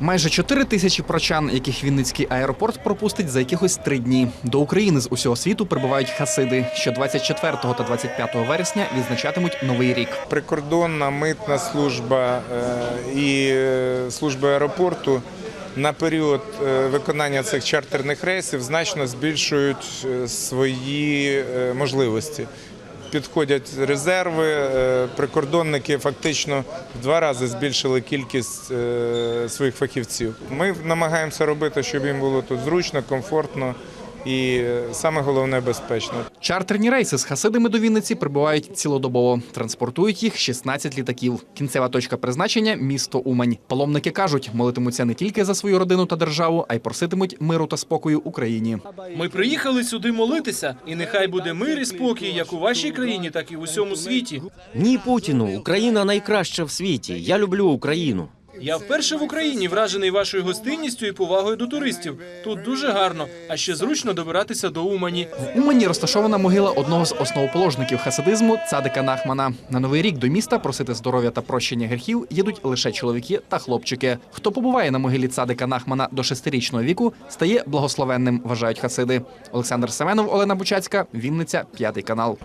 Майже 4 тисячі прочан, яких Вінницький аеропорт пропустить за якихось три дні. До України з усього світу прибувають хасиди, що 24 та 25 вересня відзначатимуть новий рік. Прикордонна митна служба е, і е, служба аеропорту на період е, виконання цих чартерних рейсів значно збільшують свої можливості. Підходять резерви, е, прикордонники фактично в два рази збільшили кількість е, своїх фахівців. Ми намагаємося робити, щоб їм було тут зручно, комфортно і саме головне безпечно. Чартерні рейси з хасидами до Вінниці прибувають цілодобово. Транспортують їх 16 літаків. Кінцева точка призначення місто Умань. Паломники кажуть, молитимуться не тільки за свою родину та державу, а й проситимуть миру та спокою Україні. Ми приїхали сюди молитися, і нехай буде мир і спокій як у вашій країні, так і в усьому світі. Ні Путіну, Україна найкраща в світі. Я люблю Україну. Я вперше в Україні вражений вашою гостинністю і повагою до туристів. Тут дуже гарно, а ще зручно добиратися до Умані. В Умані розташована могила одного з основоположників хасидизму цадика Нахмана. На новий рік до міста просити здоров'я та прощення гріхів їдуть лише чоловіки та хлопчики. Хто побуває на могилі цадика Нахмана до шестирічного віку, стає благословенним, вважають хасиди. Олександр Семенов, Олена Бучацька, Вінниця, п'ятий канал.